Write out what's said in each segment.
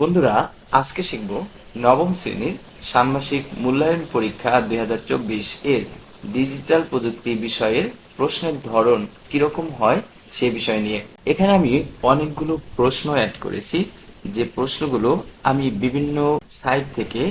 বন্ধুরা, আজকে শিখব নবম শ্রেণির ষান্মাসিক মূল্যায়ন পরীক্ষা দু হাজার চব্বিশ এর ডিজিটাল প্রযুক্তি বিষয়ের প্রশ্নের ধরন কীরকম হয় সে বিষয় নিয়ে। এখানে আমি অনেকগুলো প্রশ্ন অ্যাড করেছি। যে প্রশ্নগুলো আমি বিভিন্ন সাইট থেকে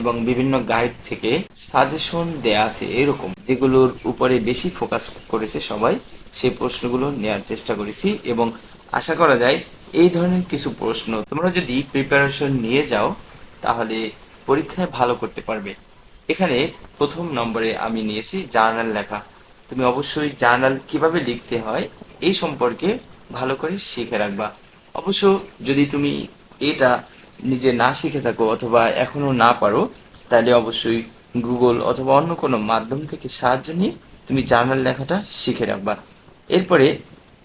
এবং বিভিন্ন গাইড থেকে সাজেশন দেয়া আছে এরকম, যেগুলোর উপরে বেশি ফোকাস করেছে সবাই, সেই প্রশ্নগুলো নেওয়ার চেষ্টা করেছি এবং আশা করা যায় এই ধরনের কিছু প্রশ্ন তোমরা যদি প্রিপারেশন নিয়ে যাও, তাহলে পরীক্ষায় ভালো করতে পারবে। এখানে প্রথম নম্বরে আমি নিয়েছি জার্নাল লেখা। তুমি অবশ্যই জার্নাল কীভাবে লিখতে হয়, এই সম্পর্কে ভালো করে শিখে রাখবা। অবশ্য যদি তুমি এটা নিজে না শিখে থাকো অথবা এখনও না পারো, তাহলে অবশ্যই গুগল অথবা অন্য কোনো মাধ্যম থেকে সাহায্য নিয়ে তুমি জার্নাল লেখাটা শিখে রাখবা। এরপরে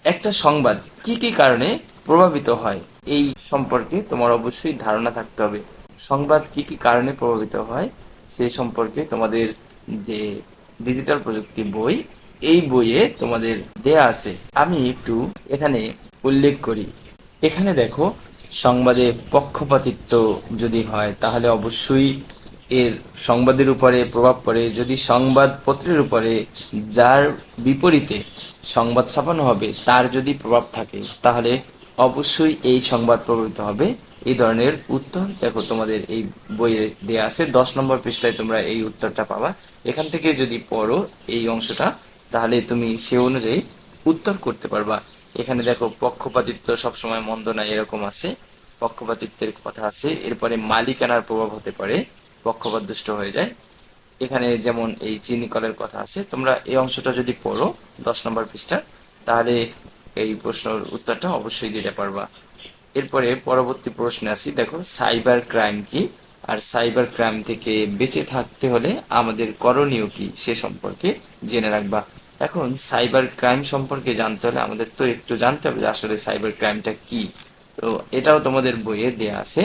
একটা সংবাদ, কি কি কারণে প্রভাবিত হয়। এই সম্পর্কে তোমার অবশ্যই ধারণা থাকতে হবে। সংবাদ কি কি কারণে প্রভাবিত হয়, সে সম্পর্কে তোমাদের যে ডিজিটাল প্রযুক্তি বই, এই বইয়ে তোমাদের দেয়া আছে। আমি একটু এখানে উল্লেখ করি। এখানে দেখো, সংবাদে পক্ষপাতিত্ব যদি হয়, তাহলে অবশ্যই এর সংবাদের উপরে প্রভাব পড়ে। যদি সংবাদপত্রের উপরে যার বিপরীতে সংবাদ ছাপানো হবে, তার যদি প্রভাব থাকে, তাহলে অবশ্যই এই সংবাদ প্রভাবিত হবে। এই ধরনের উত্তর, দেখো তোমাদের এই বইয়ে দেয়া আছে, দশ নম্বর পৃষ্ঠায় তোমরা এই উত্তরটা পাবা। এখান থেকে যদি পড়ো এই অংশটা, তাহলে তুমি সে অনুযায়ী উত্তর করতে পারবা। এখানে দেখো, পক্ষপাতিত্ব সবসময় মন্দ না, এরকম আছে। পক্ষপাতিত্বের কথা আছে, এরপরে মালিকানার প্রভাব হতে পারে, পক্ষপাত দুষ্ট হয়ে যায়। এখানে যেমন এই চিনি কলের কথা আছে, তোমরা এই অংশটা যদি পড়ো, দশ নম্বর পৃষ্ঠা, তাহলে এই প্রশ্নের উত্তরটা অবশ্যই দিতে পারবা। এরপরে পরবর্তী প্রশ্নে আসি দেখো, সাইবার ক্রাইম কি? আর সাইবার ক্রাইম থেকে বেঁচে থাকতে হলে আমাদের করণীয় কি সে সম্পর্কে জেনে রাখবা। এখন, সাইবার ক্রাইম সম্পর্কে জানতে হলে আমাদের তো একটু জানতে হবে যে আসলে সাইবার ক্রাইমটা কি। তো এটাও তোমাদের বইয়ে দেয়া আছে।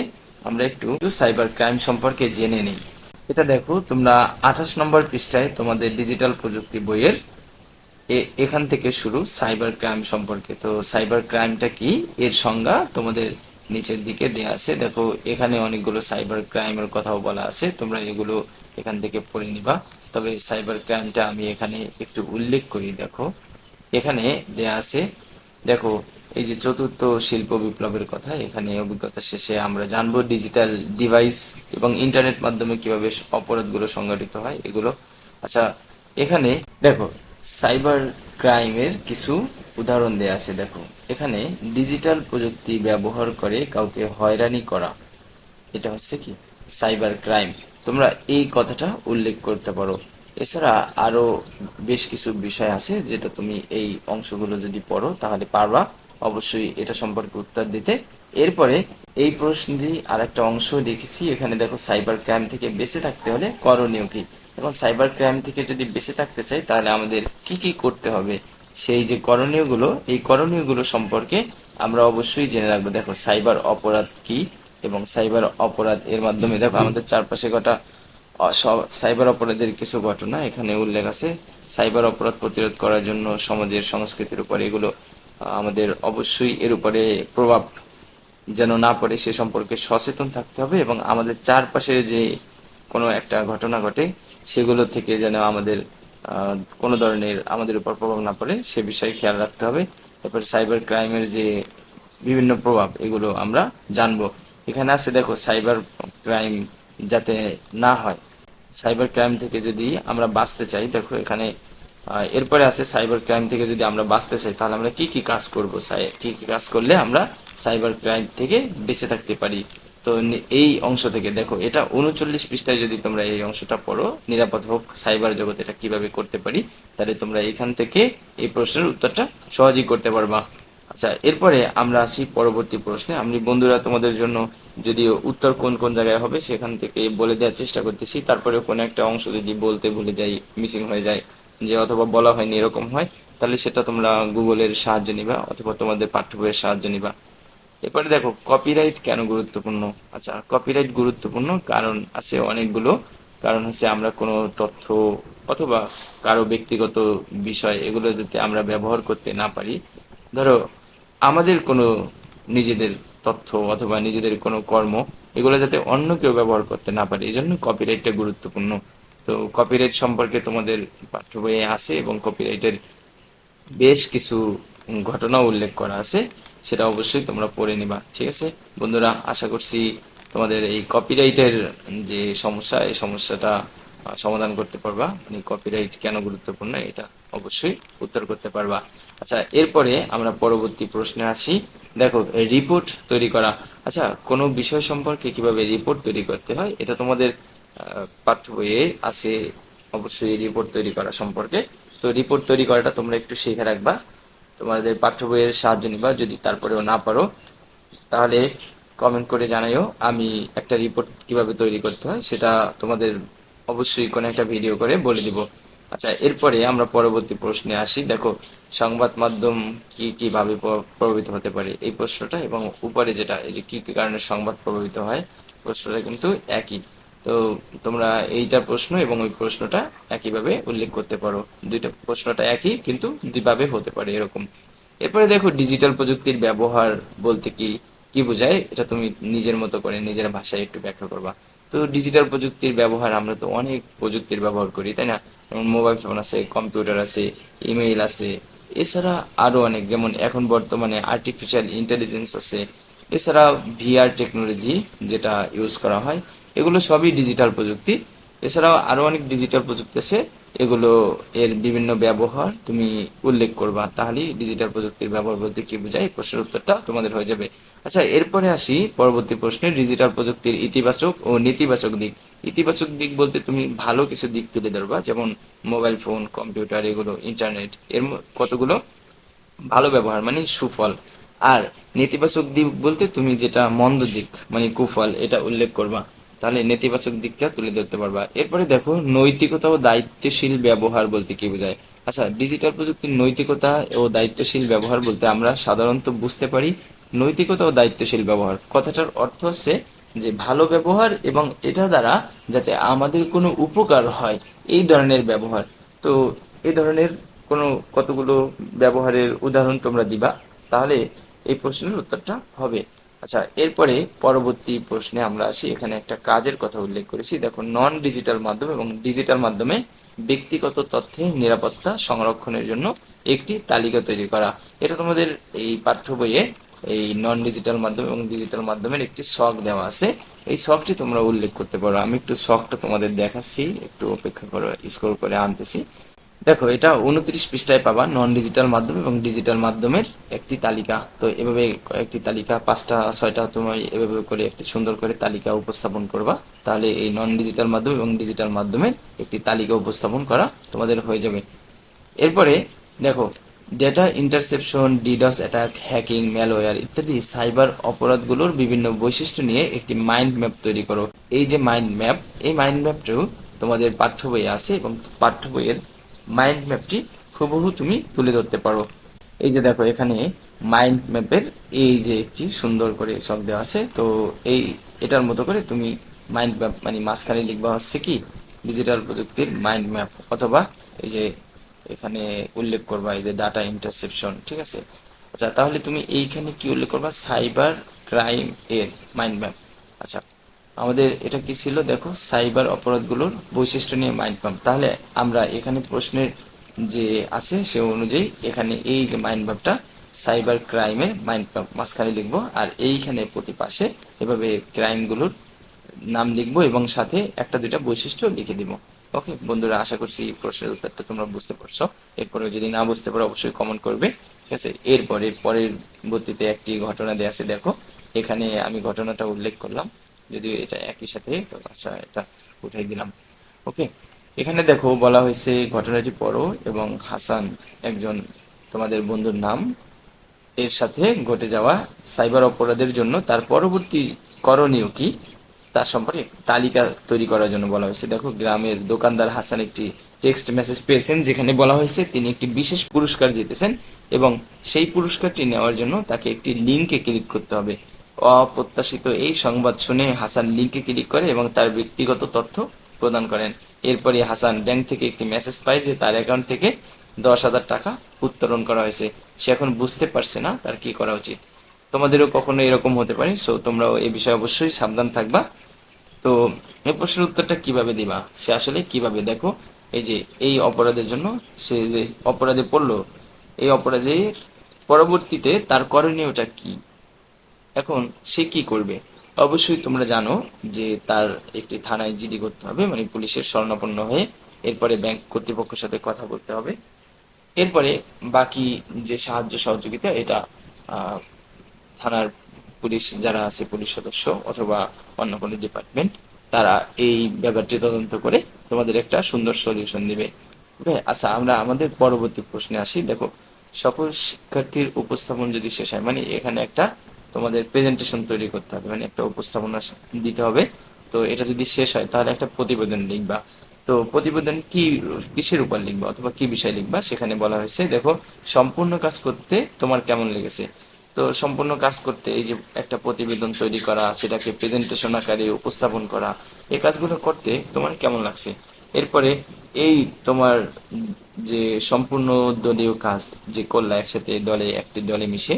আমরা একটু সাইবার ক্রাইম সম্পর্কে জেনে নিই। এটা দেখো, তোমরা আঠাশ নম্বর পৃষ্ঠায় তোমাদের ডিজিটাল প্রযুক্তি বইয়ের এখান থেকে শুরু সাইবার ক্রাইম সম্পর্কে। তো সাইবার ক্রাইমটা কি? এর সংজ্ঞা তোমাদের নিচের দিকে দেয়া আছে। দেখো, এখানে অনেকগুলো সাইবার ক্রাইমের কথাও বলা আছে। তোমরা এগুলো এখান থেকে পড়ে নিবা। তবে সাইবার ক্রাইমটা আমি এখানে একটু উল্লেখ করি, দেখো। এখানে দেয়া আছে, দেখো, এই যে চতুর্থ শিল্প বিপ্লবের কথা। এখানে অভিজ্ঞতা শেষে আমরা জানব ডিজিটাল ডিভাইস এবং ইন্টারনেট মাধ্যমে কীভাবে অপরাধগুলো সংগঠিত হয় এগুলো। আচ্ছা এখানে, দেখো সাইবার ক্রাইমের কিছু উদাহরণ দেয়া আছে, দেখো। এখানে ডিজিটাল প্রযুক্তি ব্যবহার করে কাউকে হয়রানি করা। এটা হচ্ছে কি? সাইবার ক্রাইম তোমরা এই কথাটা উল্লেখ করতে পারো। এছাড়া আরও বেশ কিছু বিষয় আছে যেটা তুমি এই অংশগুলো যদি পড়ো, তাহলে পারবা। অবশ্যই এটা সম্পর্কে উত্তর দিতে। এরপরে এই প্রশ্নটি আর একটা অংশ দেখেছি। এখানে দেখো সাইবার ক্রাইম থেকে বেঁচে থাকতে হলে করণীয় কি? এখন সাইবার ক্রাইম থেকে যদি বেঁচে থাকতে চাই তাহলে আমাদের কি কি করতে হবে? সেই যে করণীয়গুলো এই করণীয়গুলো সম্পর্কে আমরা অবশ্যই জেনে রাখব। দেখো সাইবার অপরাধ কি এবং সাইবার অপরাধ এর মাধ্যমে দেখো আমাদের চারপাশে কটা সাইবার অপরাধের কিছু ঘটনা। এখানে উল্লেখ আছে সাইবার অপরাধ প্রতিরোধ করার জন্য সমাজের সংস্কৃতির উপর এগুলো আমাদের অবশ্যই এর উপরে প্রভাব যেন না পড়ে সে সম্পর্কে সচেতন থাকতে হবে এবং আমাদের চারপাশে যে কোনো একটা ঘটনা ঘটে সেগুলো থেকে যেন আমাদের কোনো ধরনের আমাদের উপর প্রভাব না পড়ে, সে বিষয়ে খেয়াল রাখতে হবে। এরপর সাইবার ক্রাইমের যে বিভিন্ন প্রভাব, এগুলো আমরা জানব। এখানে আছে দেখো, সাইবার ক্রাইম যাতে না হয়। সাইবার ক্রাইম থেকে যদি আমরা বাঁচতে চাই, দেখো এখানে এরপরে আছে সাইবার ক্রাইম থেকে যদি আমরা বাঁচতে চাই, তাহলে আমরা কি কি কাজ করব? কি কি কাজ করলে আমরা সাইবার ক্রাইম থেকে বেঁচে থাকতে পারি? তো এই অংশ থেকে দেখো, এটা উনচল্লিশ পৃষ্ঠায় যদি তোমরা এই অংশটা পড়ো, নিরাপদ হোক, সাইবার জগতে এটা কীভাবে করতে পারি, তাহলে তোমরা এখান থেকে এই প্রশ্নের উত্তরটা সহজেই করতে পারবা। আচ্ছা এরপরে আমরা আসি পরবর্তী প্রশ্নে। আমি বন্ধুরা, তোমাদের জন্য যদিও উত্তর কোন কোন জায়গায় হবে, সেখান থেকে বলে দেওয়ার চেষ্টা করতেছি। তারপরে কোনো একটা অংশ যদি বলতে ভুলে যাই, মিসিং হয়ে যায়, যে অথবা বলা হয়নি এরকম হয়, তাহলে সেটা তোমরা গুগলের সাহায্য নিবা, অথবা তোমাদের পাঠ্য বইয়ের সাহায্য নিবা। এরপরে দেখো কপিরাইট কেন গুরুত্বপূর্ণ? আচ্ছা কপিরাইট গুরুত্বপূর্ণ কারণ আছে অনেকগুলো। কারণ হচ্ছে আমরা কোনো তথ্য অথবা কারও ব্যক্তিগত বিষয় এগুলো যাতে আমরা ব্যবহার করতে না পারি। ধরো, আমাদের কোনো নিজেদের তথ্য অথবা নিজেদের কোনো কর্ম এগুলো যাতে অন্য কেউ ব্যবহার করতে না পারে এই জন্য কপিরাইটটা গুরুত্বপূর্ণ। তো কপিরাইট সম্পর্কে তোমাদের পাঠ্য বইয়ে আছে এবং কপিরাইটের বেশ কিছু ঘটনা উল্লেখ করা আছে। সেটা অবশ্যই তোমরা পড়ে নিবা, ঠিক আছে? বন্ধুরা, আশা করছি তোমাদের এই কপিরাইটের যে সমস্যা, এই সমস্যাটা সমাধান করতে পারবা। মানে কপিরাইট কেন গুরুত্বপূর্ণ, এটা অবশ্যই উত্তর করতে পারবা। আচ্ছা এরপরে আমরা পরবর্তী প্রশ্নে আসি। দেখো রিপোর্ট তৈরি করা। আচ্ছা কোনো বিষয় সম্পর্কে কীভাবে রিপোর্ট তৈরি করতে হয়, এটা তোমাদের পাঠ্য বইয়ে আছে। অবশ্যই রিপোর্ট তৈরি করা সম্পর্কে। তো রিপোর্ট তৈরি করাটা তোমরা একটু শিখে রাখবা। তোমাদের পাঠ্য বইয়ের সাহায্য নিবা, যদি তারপরেও না পারো, তাহলে কমেন্ট করে জানাইও, আমি একটা রিপোর্ট কীভাবে তৈরি করতে হয়, সেটা তোমাদের অবশ্যই কোনো একটা ভিডিও করে বলে দিব। আচ্ছা এরপরে আমরা পরবর্তী প্রশ্নে আসি। দেখো, সংবাদ মাধ্যম কি কীভাবে প্রভাবিত হতে পারে? এই প্রশ্নটা এবং উপরে যেটা, এই যে কি কি কারণে সংবাদ প্রভাবিত হয়, প্রশ্নটা কিন্তু একই। তো তোমরা এইটার প্রশ্ন এবং ওই প্রশ্নটা একইভাবে উল্লেখ করতে পারো। দুইটা প্রশ্নটা একই, কিন্তু দুইভাবে হতে পারে এরকম। এরপরে দেখো ডিজিটাল প্রযুক্তির ব্যবহার বলতে কি কি বোঝায়? এটা তুমি নিজের মতো করে নিজের ভাষায় একটু ব্যাখ্যা করবা। তো ডিজিটাল প্রযুক্তির ব্যবহার আমরা তো অনেক প্রযুক্তির ব্যবহার করি, তাই না? যেমন মোবাইল ফোন আছে কম্পিউটার আছে ইমেইল আছে, এছাড়া আরও অনেক। যেমন এখন বর্তমানে আর্টিফিশিয়াল ইন্টেলিজেন্স আছে, এছাড়া ভিআর টেকনোলজি যেটা ইউজ করা হয় এগুলো সবই ডিজিটাল প্রযুক্তি। এছাড়াও আরও অনেক ডিজিটাল প্রযুক্তি আছে। এগুলো এর বিভিন্ন ব্যবহার তুমি উল্লেখ করবা, তাহলেই ডিজিটাল প্রযুক্তির ব্যবহার বলতে কি বোঝায়? প্রশ্নের উত্তরটা তোমাদের হয়ে যাবে। আচ্ছা এরপরে আসি পরবর্তী প্রশ্নে ডিজিটাল প্রযুক্তির ইতিবাচক ও নেতিবাচক দিক। ইতিবাচক দিক বলতে তুমি ভালো কিছু দিক তুলে ধরবা, যেমন মোবাইল ফোন, কম্পিউটার, এগুলো ইন্টারনেট, এর কতগুলো? ভালো ব্যবহার মানে সুফল। আর নেতিবাচক দিক বলতে তুমি যেটা মন্দ দিক মানে কুফল, এটা উল্লেখ করবা। তাহলে নেতিবাচক দিকটা তুলে ধরতে পারবা। এরপরে দেখো, নৈতিকতা ও দায়িত্বশীল ব্যবহার বলতে কি বোঝায়? আচ্ছা ডিজিটাল প্রযুক্তির নৈতিকতা ও দায়িত্বশীল ব্যবহার বলতে আমরা সাধারণত বুঝতে পারি নৈতিকতা ও দায়িত্বশীল ব্যবহার। কথাটার অর্থ হচ্ছে যে ভালো ব্যবহার এবং এটা দ্বারা যাতে আমাদের কোনো উপকার হয়, এই ধরনের ব্যবহার। তো এই ধরনের কোনো কতগুলো ব্যবহারের উদাহরণ তোমরা দিবা? তাহলে এই প্রশ্নের উত্তরটা হবে। আচ্ছা এরপরে পরবর্তী প্রশ্নে আমরা আসি। এখানে একটা কাজের কথা উল্লেখ করেছি। দেখো নন ডিজিটাল মাধ্যম এবং ডিজিটাল মাধ্যমে ব্যক্তিগত তথ্যের নিরাপত্তা সংরক্ষণের জন্য একটি তালিকা তৈরি করা। এটা তোমাদের এই পাঠ্য বইয়ে এই নন ডিজিটাল মাধ্যম এবং ডিজিটাল মাধ্যমের একটি শখ দেওয়া আছে। এই শখটি তোমরা উল্লেখ করতে পারো। আমি একটু শখটা তোমাদের দেখাচ্ছি, একটু অপেক্ষা করো স্কোর করে আনতেছি। দেখো, এটা উনত্রিশ পৃষ্ঠায় পাবা নন ডিজিটাল মাধ্যম এবং ডিজিটাল মাধ্যমের একটি তালিকা। তো এভাবে একটি তালিকা, পাঁচটা, ছয়টা তুমি এভাবে করে একটি সুন্দর করে তালিকা উপস্থাপন করবা। তাহলে এই নন ডিজিটাল মাধ্যম এবং ডিজিটাল মাধ্যমের একটি তালিকা উপস্থাপন করা তোমাদের হয়ে যাবে। এরপরে দেখো data interception DDoS attack hacking malware ইত্যাদি সাইবার অপরাধগুলোর বিভিন্ন বৈশিষ্ট্য নিয়ে একটি মাইন্ড ম্যাপ তৈরি করো। এই যে মাইন্ড ম্যাপ এই মাইন্ড ম্যাপটাও তোমাদের পাঠ্য বইয়ে আছে এবং পাঠ্য বইয়ের মাইন্ড ম্যাপটি হুবহু তুমি তুলে ধরতে পারো। এই যে দেখো, এখানে মাইন্ড ম্যাপের এই যে একটি সুন্দর করে শখ দেওয়া আছে, তো এই, এটার মতো করে তুমি মাইন্ড ম্যাপ মানে মাঝখানে লিখবা হচ্ছে কি ডিজিটাল প্রযুক্তির মাইন্ড ম্যাপ অথবা এই যে এখানে উল্লেখ করবা, এই যে ডাটা ইন্টারসেপশন ঠিক আছে? আচ্ছা তাহলে তুমি এইখানে কি উল্লেখ করবা? সাইবার ক্রাইম এর মাইন্ড ম্যাপ আচ্ছা আমাদের এটা কি ছিল? দেখো, সাইবার অপরাধগুলোর বৈশিষ্ট্য নিয়ে মাইন্ড ম্যাপ তাহলে আমরা এখানে প্রশ্নের যে আছে, সে অনুযায়ী এখানে এই যে মাইন্ড ম্যাপটা সাইবার ক্রাইমের মাইন্ড ম্যাপ মাঝখানে লিখব, আর এইখানে প্রতি পাশে এভাবে ক্রাইমগুলোর নাম লিখব এবং সাথে একটা দুইটা বৈশিষ্ট্য লিখে দিব। ওকে, বন্ধুরা, আশা করছি প্রশ্নের উত্তরটা তোমরা বুঝতে পারছ। এরপরে যদি না বুঝতে পারো, অবশ্যই কমেন্ট করবে। ঠিক আছে? এরপরে পরের বর্তিতে একটি ঘটনা দেয়া আছে, দেখো। এখানে আমি ঘটনাটা উল্লেখ করলাম। যদিও এটা একই সাথে আচ্ছা এটা উঠাই দিলাম। ওকে এখানে দেখো বলা হয়েছে ঘটনাটি পড়ো এবং হাসান একজন তোমাদের বন্ধুর নাম। এর সাথে ঘটে যাওয়া সাইবার অপরাধের জন্য তার পরবর্তী করণীয় কি? তার সম্পর্কে তালিকা তৈরি করার জন্য বলা হয়েছে। দেখো, গ্রামের দোকানদার হাসান একটি টেক্সট মেসেজ পেয়েছেন, যেখানে বলা হয়েছে তিনি একটি বিশেষ পুরস্কার জিতেছেন এবং সেই পুরস্কারটি নেওয়ার জন্য তাকে একটি লিঙ্কে ক্লিক করতে হবে। অপ্রত্যাশিত এই সংবাদ শুনে হাসান লিঙ্কে ক্লিক করে এবং তার ব্যক্তিগত তথ্য প্রদান করেন। এরপরে হাসান ব্যাংক থেকে একটি মেসেজ পায় যে তার অ্যাকাউন্ট থেকে দশ হাজার টাকা উত্তোলন করা হয়েছে। সে এখন বুঝতে পারছে না তার কি করা উচিত। তোমাদেরও কখনো এরকম হতে পারে, সো তোমরাও এ বিষয়ে অবশ্যই সাবধান থাকবা। তো এই প্রশ্নের উত্তরটা কীভাবে দিবা? সে আসলে কীভাবে? দেখো, এই যে এই অপরাধের জন্য সে যে অপরাধে পড়ল, এই অপরাধের পরবর্তীতে তার করণীয়টা কি? এখন সে কি করবে? অবশ্যই তোমরা জানো যে তার একটি থানায় জিডি করতে হবে মানে পুলিশের শরণাপন্ন হয়ে এরপরে ব্যাংক কর্তৃপক্ষের সাথে কথা বলতে হবে। এরপরে বাকি যে সাহায্য সহযোগিতা, এটা থানার পুলিশ যারা আছে, পুলিশ সদস্য অথবা অন্য কোনো ডিপার্টমেন্ট, তারা এই ব্যাপারটি তদন্ত করে তোমাদের একটা সুন্দর সলিউশন দিবে। আচ্ছা আমরা আমাদের পরবর্তী প্রশ্নে আসি। দেখো, সকল শিক্ষার্থীর উপস্থাপন যদি শেষ হয় মানে এখানে একটা তোমাদের প্রেজেন্টেশন তৈরি করতে হবে মানে একটা উপস্থাপনা দিতে হবে। তো এটা যদি শেষ হয়, তাহলে একটা প্রতিবেদন লিখবা। তো প্রতিবেদন কি, কিসের উপর লিখবা অথবা কি বিষয় লিখবা, সেখানে বলা হয়েছে, দেখো, সম্পূর্ণ কাজ করতে তোমার কেমন লেগেছে। তো সম্পূর্ণ কাজ করতে এই যে একটা প্রতিবেদন তৈরি করা, সেটাকে প্রেজেন্টেশন আকারে উপস্থাপন করা, এই কাজগুলো করতে তোমার কেমন লাগছে? এরপরে এই তোমার যে সম্পূর্ণ দলীয় কাজ, যে করলা একসাথে দলে, একটি দলে মিশে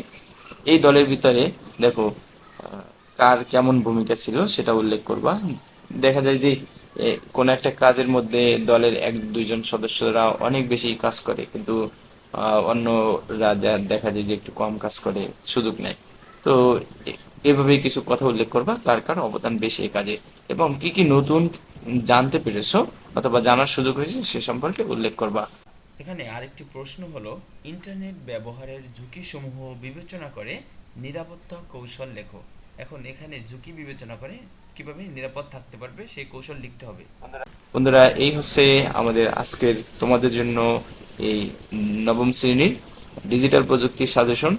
এই দলের ভিতরে দেখো কার কেমন ভূমিকা ছিল সেটা উল্লেখ করবা। দেখা যায় যে কোন একটা কাজের মধ্যে দলের এক দুইজন সদস্যরা অনেক বেশি কাজ করে কিন্তু আহ, অন্যরা যা দেখা যায় যে একটু কম কাজ করে সুযোগ নেয়। তো এভাবেই কিছু কথা উল্লেখ করবা কার কার অবদান বেশি এই কাজে এবং কি কি নতুন জানতে পেরেছ অথবা জানার সুযোগ হয়েছে সে সম্পর্কে উল্লেখ করবা। এখানে আরেকটি প্রশ্ন হলো, ইন্টারনেট ব্যবহারের ঝুঁকি সমূহ বিবেচনা করে নিরাপত্তা কৌশল লেখো। এখন এখানে ঝুঁকি বিবেচনা করে কীভাবে নিরাপদ থাকতে পারবে সেই কৌশল লিখতে হবে। বন্ধুরা, এই হচ্ছে আমাদের আজকের তোমাদের জন্য এই নবম শ্রেণির ডিজিটাল প্রযুক্তি সাজেশন।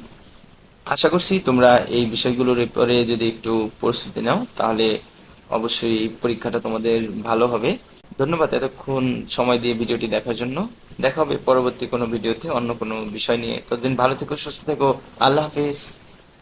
আশা করছি তোমরা এই বিষয়গুলোর উপরে যদি একটু প্রস্তুতি নাও, তাহলে অবশ্যই পরীক্ষাটা তোমাদের ভালো হবে। ধন্যবাদ এতক্ষণ সময় দিয়ে ভিডিওটি দেখার জন্য। দেখা হবে পরবর্তী কোনো ভিডিওতে অন্য কোনো বিষয় নিয়ে। ততদিন ভালো থেকো, সুস্থ থেকো। আল্লাহ হাফিজ।